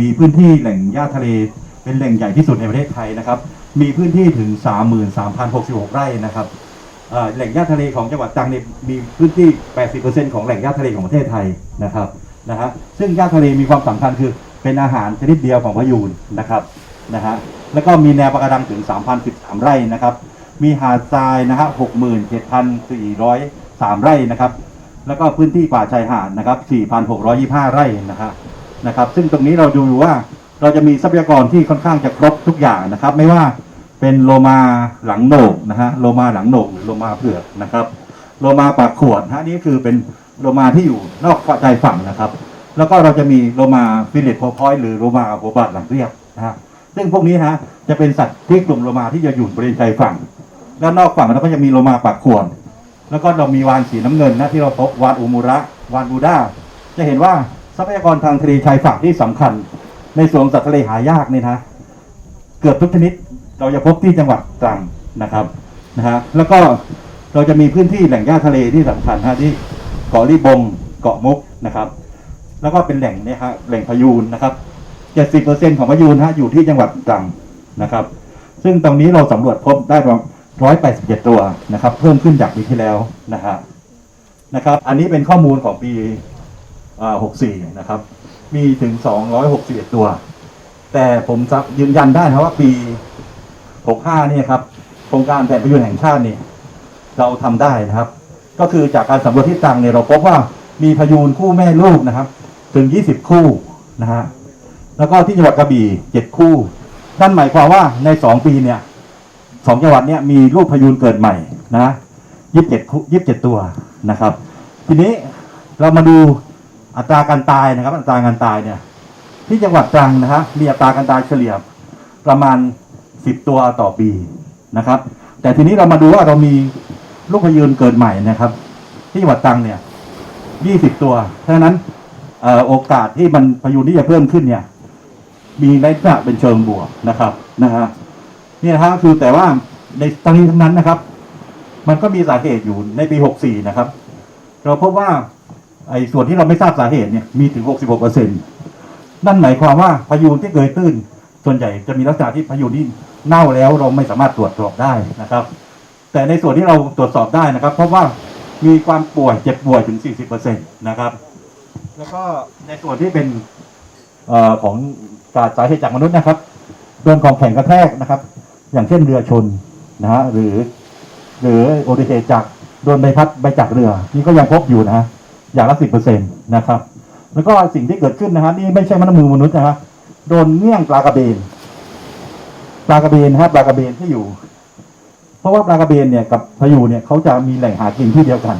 มีพื้นที่แหล่งหญ้าทะเล เป็นแหล่งใหญ่ที่สุดในประเทศไทยนะครับ มีพื้นที่ถึง 33,066 ไร่นะครับแหล่งหญ้าทะเลของจังหวัดตรังเนี่ยมีพื้นที่ 80%ของแหล่งหญ้าทะเลของประเทศไทยนะครับนะฮะซึ่งหญ้าทะเลมีความสำคัญคือเป็นอาหารชนิดเดียวของพะยูนนะครับนะฮะแล้วก็มีแนวปะการังถึง 3,013 ไร่นะครับ มีหาดทรายนะฮะ67,403 ไร่นะครับ แล้วก็พื้นที่ป่าชายหาดนะครับ 4,625 ไร่นะฮะ นะครับ ซึ่งตรงนี้เราดูว่าเราจะมีทรัพยากรที่ค่อนข้างจะครบทุกอย่างนะครับ ไม่ว่าเป็นโลมาหลังโหนกนะฮะโลมาหลังโหนกหรือโลมาเผือกนะครับ โลมาปากขวดฮะนี่คือเป็นโลมาที่อยู่นอกชายฝั่งนะครับ แล้วก็เราจะมีโลมาฟิลิปโพพอยหรือโลมาหัวบาดหลังเรียบนะฮะซึ่งพวกนี้ฮะจะเป็นสัตว์ที่กลุ่มโลมาที่จะอยู่บริเวณชายฝั่งแล้วนอกฝั่งเราก็จะมีโลมาปากขวดแล้วก็เรามีวานสีน้ำเงินนะที่เราพบวานอูมูระวานบูดาจะเห็นว่า ทรัพยากรทางทะเลชายฝั่งที่สำคัญ ในส่วนสัตว์ทะเลหายากนี่นะเกือบทุกชนิดเราจะพบที่จังหวัดตรังนะครับนะฮะแล้วก็เราจะมีพื้นที่แหล่งหญ้าทะเลที่สำคัญฮะที่เกาะลิบงเกาะมุกนะครับ แล้วก็เป็นแหล่งเนี่ยฮะแหล่งพายูนนะครับ70%ของพายูนฮะอยู่ที่จังหวัดตรังนะครับ ซึ่งตรงนี้เราสำรวจพบได้ประมาณ187ตัวนะครับ เพิ่มขึ้นจากปีที่แล้วนะฮะนะครับ อันนี้เป็นข้อมูลของปี 64 นะครับ มีถึง 261 ตัว แต่ผมจะยืนยันได้นะว่าปี 65 เนี่ยครับโครงการแผนประโยชน์แห่งชาติเนี่ยเราทำได้นะครับ ก็คือจากการสำรวจที่ตังเนี่ยเราพบว่ามีพายูนคู่แม่ลูกนะครับ ถึง 20 คู่นะฮะแล้วก็ที่จังหวัดกระบี่ 7 คู่นั่นหมายความว่าใน 2 ปีเนี่ยสองจังหวัดเนี่ยมีลูกพายูนเกิดใหม่นะยี่สิบเจ็ดยี่สิบเจ็ดตัวนะครับ ทีนี้เรามาดู อัตราการตายนะครับ อัตราการตายเนี่ย ที่จังหวัดตรังนะฮะมีอัตราการตายเฉลี่ยประมาณ 10 ตัวต่อปีนะครับ แต่ทีนี้เรามาดูว่าเรามีลูกพายูนเกิดใหม่นะครับ ที่จังหวัดตรังเนี่ย 20 ตัวเพราะฉะนั้นออโอกาสที่มันพายุที่จะเพิ่มขึ้นเนี่ย มีลักษณะเป็นเชิงบวกนะครับนะฮะนี่นะฮะคือแต่ว่าในทั้งนี้ทั้งนั้นนะครับ มันก็มีสาเหตุอยู่ในปี 64 นะครับ เราพบว่า ไอ้ส่วนที่เราไม่ทราบสาเหตุเนี่ยมีถึง 66เปอร์เซ็นต์นั่นหมายความว่าพายุที่เกยตื้น ส่วนใหญ่จะมีลักษณะที่พายุที่เน่าแล้วเราไม่สามารถตรวจสอบได้นะครับ แต่ในส่วนที่เราตรวจสอบได้นะครับ เพราะว่ามีความป่วยเจ็บป่วยถึง 40%นตนะครับ แล้วก็ในส่วนที่เป็นเอ่อของการสาเหตุจากมนุษย์นะครับส่วนของแข่งกระแทกนะครับ อย่างเช่นเรือชนนะฮะหรือ หรืออุบัติเหตุจากโดนใบพัดใบจากเรือ นี่ก็ยังพบอยู่นะฮะ อย่างละสิบเปอร์เซ็นต์นะครับ แล้วก็สิ่งที่เกิดขึ้นนะฮะนี่ไม่ใช่มันมือมนุษย์นะฮะโดนเงี้ยงปลากระเบนปลากระเบนนะฮะปลากระเบนที่อยู่ เพราะว่าปลากระเบนเนี่ยกับพายุเนี่ยเขาจะมีแหล่งหากินที่เดียวกัน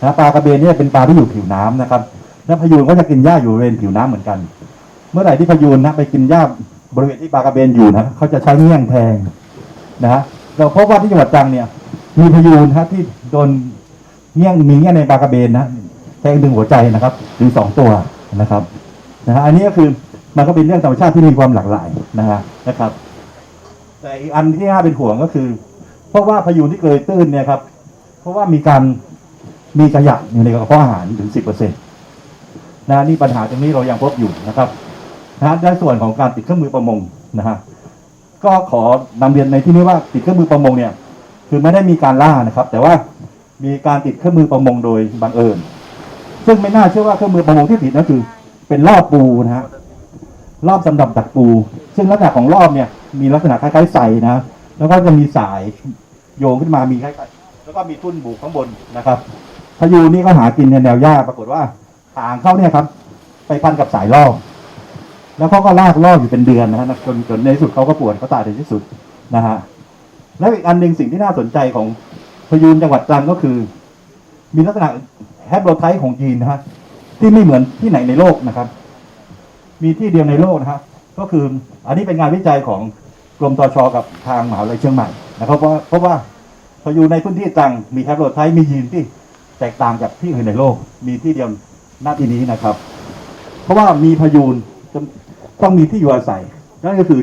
นะปลากระเบนเนี่ยเป็นปลาที่อยู่ผิวน้ำนะครับและพายุก็จะกินหญ้าอยู่บริเวณผิวน้ำเหมือนกัน เมื่อไหร่ที่พายุนะไปกินหญ้าบริเวณที่ปลากระเบนอยู่นะเขาจะใช้เงี้ยงแทงนะฮะเราพบว่าที่จังหวัดตรังเนี่ย มีพายุนะฮะที่โดนเงี้ยงมีเงี้ยงในปลากระเบนนะ แทงดึงหัวใจนะครับถึงสองตัวนะครับนะฮะอันนี้ก็คือมันก็เป็นเรื่องธรรมชาติที่มีความหลากหลายนะฮะนะครับ แต่อีกอันที่น่าเป็นห่วงก็คือ เพราะว่าพายุที่เกยตื้นเนี่ยครับ เพราะว่ามีการมีขยะอยู่ในกระเพาะอาหารถึงสิบเปอร์เซ็นต์นะนี่ปัญหาตรงนี้เรายังพบอยู่นะครับนะฮะในส่วนของการติดเครื่องมือประมงนะฮะก็ขอนำเรียนในที่นี้ว่าติดเครื่องมือประมงเนี่ย คือไม่ได้มีการล่านะครับ แต่ว่ามีการติดเครื่องมือประมงโดยบังเอิญ ซึ่งไม่น่าเชื่อว่าเครื่องมือประมงที่ติดนั่นคือ เป็นรอบปูนะฮะรอบสำหรับดักปู ซึ่งลักษณะของรอบเนี่ยมีลักษณะคล้ายๆใสนะแล้วก็จะมีสายโยงขึ้นมามีคล้ายๆแล้วก็มีทุ่นบุกข้างบนนะครับพายุนี่ก็หากินในแนวหญ้าปรากฏว่าหางเขาเนี่ยครับ ไปพันกับสายรอบแล้วเขาก็ลากรอบอยู่เป็นเดือนนะฮะจนจนในที่สุดเขาก็ปวดเขาตายในที่สุดนะฮะแล้วอีกอันหนึ่งสิ่งที่น่าสนใจของพยูนจังหวัดตรังก็คือ มีลักษณะ ฮปโลไทป์ของยีนนะฮะที่ไม่เหมือนที่ไหนในโลกนะครับ มีที่เดียวในโลกนะครับก็คืออันนี้เป็นงานวิจัยของกรมตชกับทางมหาวิทยาลัยเชียงใหม่นะครับเพราะเพราะว่าพออยูนในพื้นที่ตรังมีแฮปโลไทป์มียีนที่แตกต่างจากที่อื่นในโลก มีที่เดียวหน้าที่นี้นะครับ เพราะว่ามีพยูนต้องมีที่อยู่อาศัยนั่นก็คือ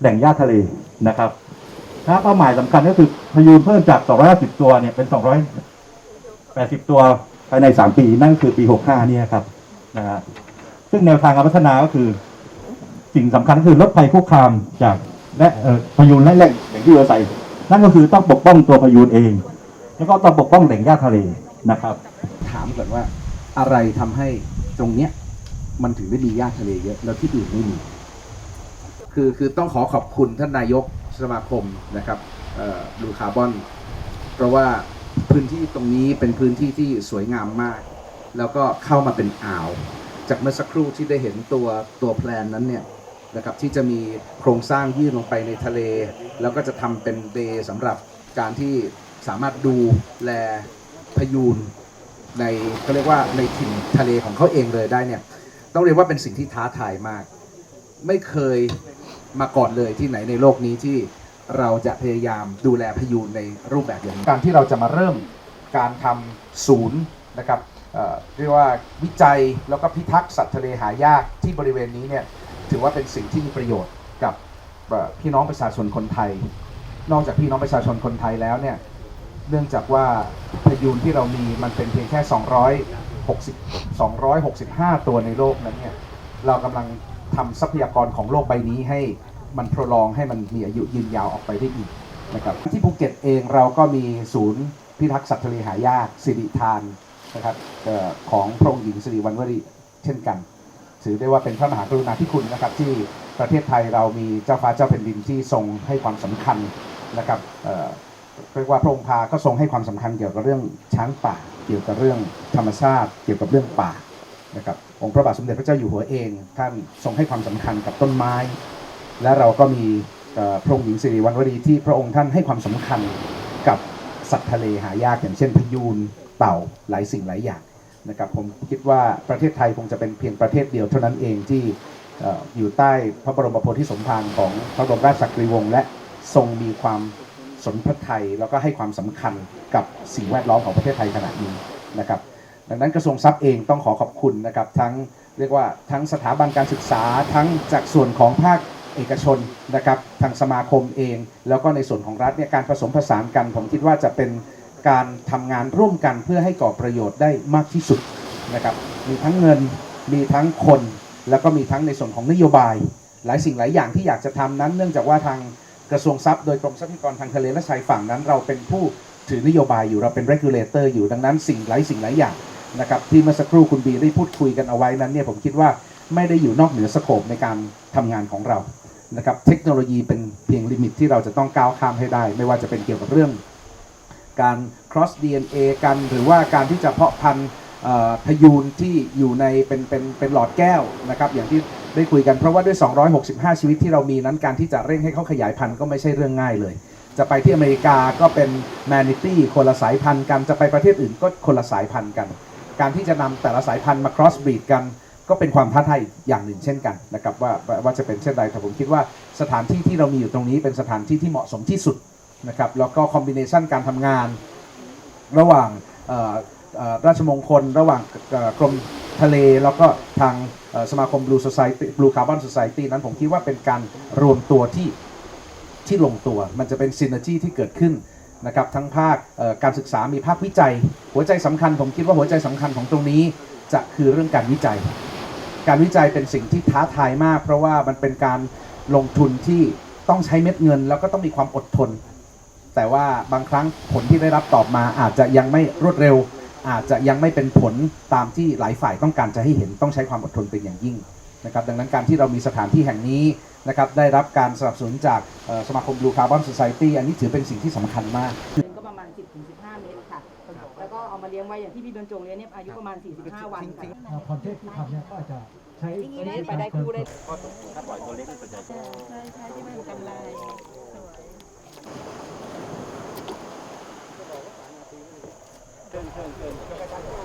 แหล่งหญ้าทะเลนะครับนะเป้าหมายสำคัญก็คือพยูนเพิ่มจาก 250 ตัวเนี่ยเป็น 280 ตัว ภายใน 3 ปีนั่นคือปี 65เนี่ยครับนะฮะซึ่งแนวทางการพัฒนาก็คือ สิ่งสำคัญก็คือลดภัยคุกคามจากและพายุและแหล่งอย่างที่เราใส่ นั่นก็คือต้องปกป้องตัวพายุเอง แล้วก็ต้องปกป้องแหล่งหญ้าทะเลนะครับ ถามก่อนว่าอะไรทำให้ตรงเนี้ยมันถึงได้มีหญ้าทะเลเยอะแล้วที่อื่นไม่มีคือคือต้องขอขอบคุณท่านนายกสมาคมนะครับบลูคาร์บอน เพราะว่า พื้นที่ตรงนี้เป็นพื้นที่ที่สวยงามมาก แล้วก็เข้ามาเป็นอ่าว จากเมื่อสักครู่ที่ได้เห็นตัวตัวแพลนนั้นเนี่ยนะครับที่จะมีโครงสร้างยื่นลงไปในทะเล แล้วก็จะทำเป็นเบย์สำหรับการที่สามารถดูแลพยูนในก็เรียกว่าในถิ่นทะเลของเขาเองเลยได้เนี่ยต้องเรียกว่าเป็นสิ่งที่ท้าทายมาก ไม่เคยมาก่อนเลยที่ไหนในโลกนี้ที่ เราจะพยายามดูแลพยูนในรูปแบบอย่างนี้การที่เราจะมาเริ่มการทำศูนย์นะครับเรียกว่าวิจัยแล้วก็พิทักษ์สัตว์ทะเลหายากที่บริเวณนี้เนี่ยถือว่าเป็นสิ่งที่มีประโยชน์กับพี่น้องประชาชนคนไทย นอกจากพี่น้องประชาชนคนไทยแล้วเนี่ยเนื่องจากว่าพยูนที่เรามีมันเป็นเพียงแค่ 260 265 ตัวในโลกนั้นเนี่ยเรากำลังทำทรัพยากรของโลกใบนี้ให้ มันโปรลองให้มันมีอายุยืนยาวออกไปได้อีกนะครับที่ภูเก็ตเองเราก็มีศูนย์พิทักษ์สัตว์ทะเลหายากสิริทานนะครับออของพระองค์หญิงสิริวัณวรีเช่นกัน ถือได้ว่าเป็นพระมหากรุณาธิคุณนะครับที่ประเทศไทยเรามีเจ้าฟ้าเจ้าแผ่นดินที่ทรงให้ความสำคัญนะครับเรียกว่าพระองค์พาก็ทรงให้ความสำคัญเกี่ยวกับเรื่องช้างป่า เกี่ยวกับเรื่องธรรมชาติ เกี่ยวกับเรื่องป่านะครับองค์พระบาทสมเด็จพระเจ้าอยู่หัวเองท่านทรงให้ความสำคัญกับต้นไม้ และเราก็มีพระองค์หญิงสิริวัณวรีที่พระองค์ท่านให้ความสำคัญกับสัตว์ทะเลหายากอย่างเช่นพยูนเต่าหลายสิ่งหลายอย่างนะครับผมคิดว่าประเทศไทยคงจะเป็นเพียงประเทศเดียวเท่านั้นเองที่ออยู่ใต้พระบรมโพธิสมภารของพระบรมราชสักรีวงศ์และทรงมีความสนพระไทยแล้วก็ให้ความสำคัญกับสิ่งแวดล้อมของประเทศไทยขณะนี้นะครับดังนั้นกระทรวงทรัพย์เองต้องขอขอบคุณนะครับทั้งเรียกว่าทั้งสถาบันการศึกษาทั้งจากส่วนของภาค เอกชนนะครับทางสมาคมเอง แล้วก็ในส่วนของรัฐเนี่ยการผสมผสานกันผมคิดว่าจะเป็นการทำงานร่วมกันเพื่อให้ก่อประโยชน์ได้มากที่สุดนะครับมีทั้งเงินมีทั้งคน แล้วก็มีทั้งในส่วนของนโยบาย หลายสิ่งหลายอย่างที่อยากจะทำนั้น เนื่องจากว่าทางกระทรวงทรัพย์โดยกรมทรัพยากรทางทะเลและชายฝั่งนั้น เราเป็นผู้ถือนโยบายอยู่เราเป็น regulator อยู่ดังนั้นสิ่งหลายสิ่งหลายอย่างนะครับที่เมื่อสักครู่คุณบีได้พูดคุยกันเอาไว้นั้นเนี่ยผมคิดว่าไม่ได้อยู่นอกเหนือสโคปในการทำงานของเรา นะครับเทคโนโลยีเป็นเพียงลิมิตที่เราจะต้องก้าวข้ามให้ได้ ไม่ว่าจะเป็นเกี่ยวกับเรื่อง การ cross DNA กันหรือว่าการที่จะเพาะพันธุ์พยูนที่อยู่ในเป็นเป็นเป็นหลอดแก้วนะครับอย่างที่ได้คุยกันเพราะว่าด้วย 265 ชีวิตที่เรามีนั้นการที่จะเร่งให้เขาขยายพันธุ์ก็ไม่ใช่เรื่องง่ายเลย จะไปที่อเมริกาก็เป็นแมนิตี้คนละสายพันธุ์กันจะไปประเทศอื่นก็คนละสายพันธุ์กัน การที่จะนำแต่ละสายพันธุ์มา cross breed กัน ก็เป็นความท้าทายอย่างหนึ่งเช่นกันนะครับว่าว่าจะเป็นเช่นไรแต่ผมคิดว่าสถานที่ที่เรามีอยู่ตรงนี้เป็นสถานที่ที่เหมาะสมที่สุดนะครับแล้วก็คอมบิเนชันการทำงานระหว่างราชมงคล ระหว่างกรมทะเล แล้วก็ทางสมาคม Blue Society Blue Carbon Society นั้นผมคิดว่าเป็นการรวมตัวที่ที่ลงตัว มันจะเป็นซินเนอร์จีที่เกิดขึ้นนะครับทั้งภาคการศึกษามีภาควิจัย หัวใจสำคัญผมคิดว่าหัวใจสำคัญของตรงนี้จะคือเรื่องการวิจัย การวิจัยเป็นสิ่งที่ท้าทายมาก เพราะว่ามันเป็นการลงทุนที่ต้องใช้เม็ดเงิน แล้วก็ต้องมีความอดทน แต่ว่าบางครั้งผลที่ได้รับตอบมาอาจจะยังไม่รวดเร็ว อาจจะยังไม่เป็นผลตามที่หลายฝ่ายต้องการจะให้เห็นต้องใช้ความอดทนเป็นอย่างยิ่งนะครับดังนั้นการที่เรามีสถานที่แห่งนี้นะครับได้รับการสนับสนุนจากสมาคม Blue Carbon Society อันนี้ถือเป็นสิ่งที่สำคัญมาก เอามาเลี้ยงไว้อย่างที่พี่บรรจงเลี้ยงเนี่ยอายุประมาณ 45 วันค่ะอ่าพรเทพที่ทำเนี่ยก็อาจจะใช้อันนี้ไปได้คู่ได้เ